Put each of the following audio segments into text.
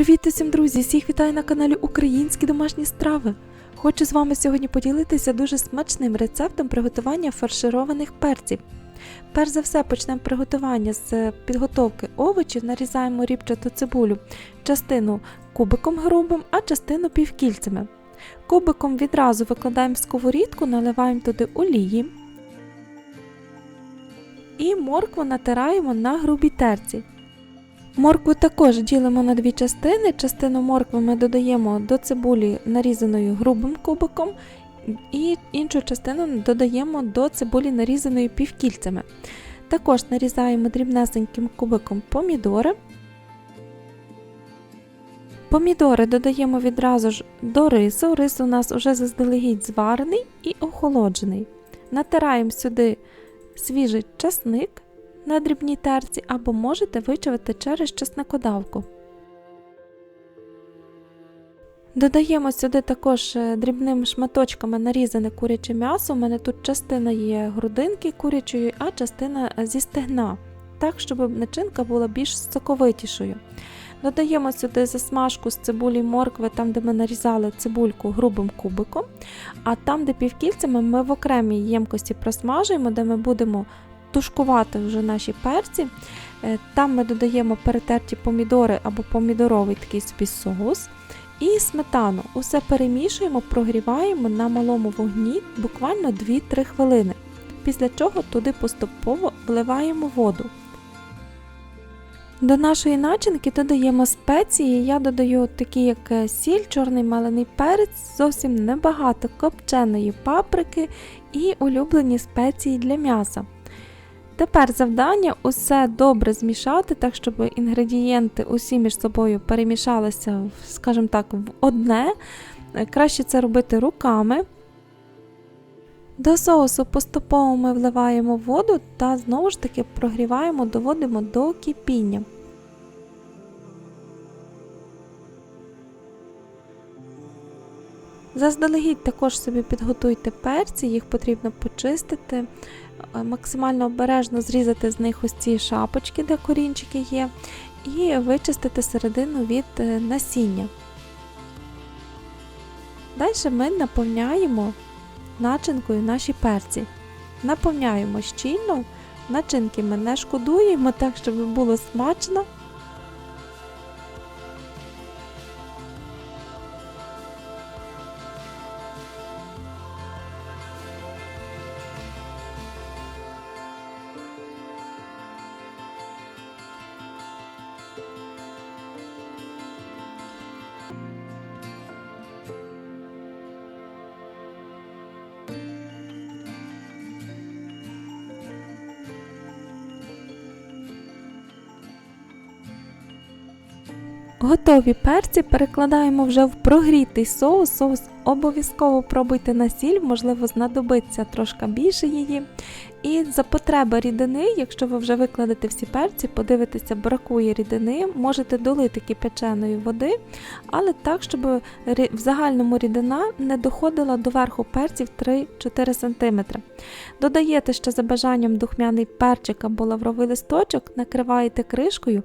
Привіт усім, друзі! Всіх вітаю на каналі Українські домашні страви. Хочу з вами сьогодні поділитися дуже смачним рецептом приготування фаршированих перців. Перш за все почнемо приготування з підготовки овочів, нарізаємо рібчату цибулю, частину кубиком грубим, а частину півкільцями. Кубиком відразу викладаємо в сковорідку, наливаємо туди олії. І моркву натираємо на грубій терці. Моркву також ділимо на дві частини. Частину моркви ми додаємо до цибулі, нарізаної грубим кубиком, і іншу частину додаємо до цибулі, нарізаної півкільцями. Також нарізаємо дрібнесеньким кубиком помідори. Помідори додаємо відразу ж до рису. Рис у нас вже заздалегідь зварений і охолоджений. Натираємо сюди свіжий часник на дрібній терці або можете вичавити через чесникодавку. Додаємо сюди також е, дрібними шматочками нарізане куряче м'ясо. У мене тут частина є грудинки курячої, а частина е, зі стегна, так, щоб начинка була більш соковитішою. Додаємо сюди засмажку з цибулі моркви, там, де ми нарізали цибульку грубим кубиком, а там, де півкільцями, ми в окремій ємкості просмажуємо, де ми будемо тушкувати вже наші перці. Е, Там ми додаємо перетерті помідори або помідоровий такий собі соус. І сметану. Усе перемішуємо, прогріваємо на малому вогні буквально 2-3 хвилини. Після чого туди поступово вливаємо воду. До нашої начинки додаємо спеції. Я додаю такі, як е, сіль, чорний малений перець, зовсім небагато копченої паприки і улюблені спеції для м'яса. Тепер завдання усе добре змішати, так щоб інгредієнти усі між собою перемішалися, скажімо так, в одне. Краще це робити руками. До соусу поступово ми вливаємо воду та знову ж таки прогріваємо, доводимо до кипіння. Заздалегідь також собі підготуйте перці, їх потрібно почистити, е, максимально обережно зрізати з них ось ці шапочки, де корінчики є, і вичистити середину від е, насіння. Далі ми наповняємо начинкою наші перці. Наповняємо щільно, начинки ми не шкодуємо, так щоб було смачно. Готові перці перекладаємо вже в прогрітий соус. Соус обов'язково пробуйте на сіль, можливо, знадобиться трошки більше її. І за потреби рідини, якщо ви вже викладете всі перці, подивитеся, бракує рідини, можете долити кипяченої води, але так, щоб в загальному рідина не доходила до верху перців 3-4 см. Додаєте ще за бажанням духмяний перчик або лавровий листочок, накриваєте кришкою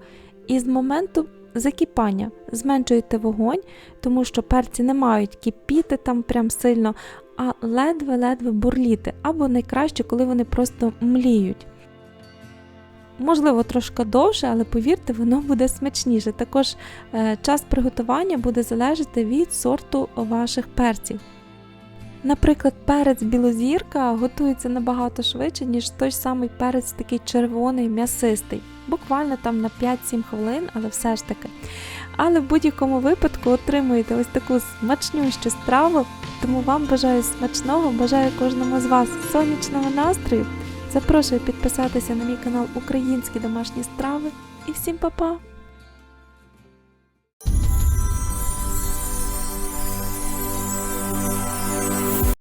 і з моменту закипання. Зменшуєте вогонь, тому що перці не мають кипіти там прям сильно, а ледве-ледве бурліти, або найкраще, коли вони просто мліють. Можливо, трошки довше, але повірте, воно буде смачніше. Також е, час приготування буде залежати від сорту ваших перців. Наприклад, перець білозірка готується набагато швидше, ніж той самий перець такий червоний, м'ясистий. Буквально там на 5-7 хвилин, але все ж таки. Але в будь-якому випадку отримуєте ось таку смачнющу страву, тому вам бажаю смачного, бажаю кожному з вас сонячного настрою. Запрошую підписатися на мій канал Українські домашні страви і всім па-па!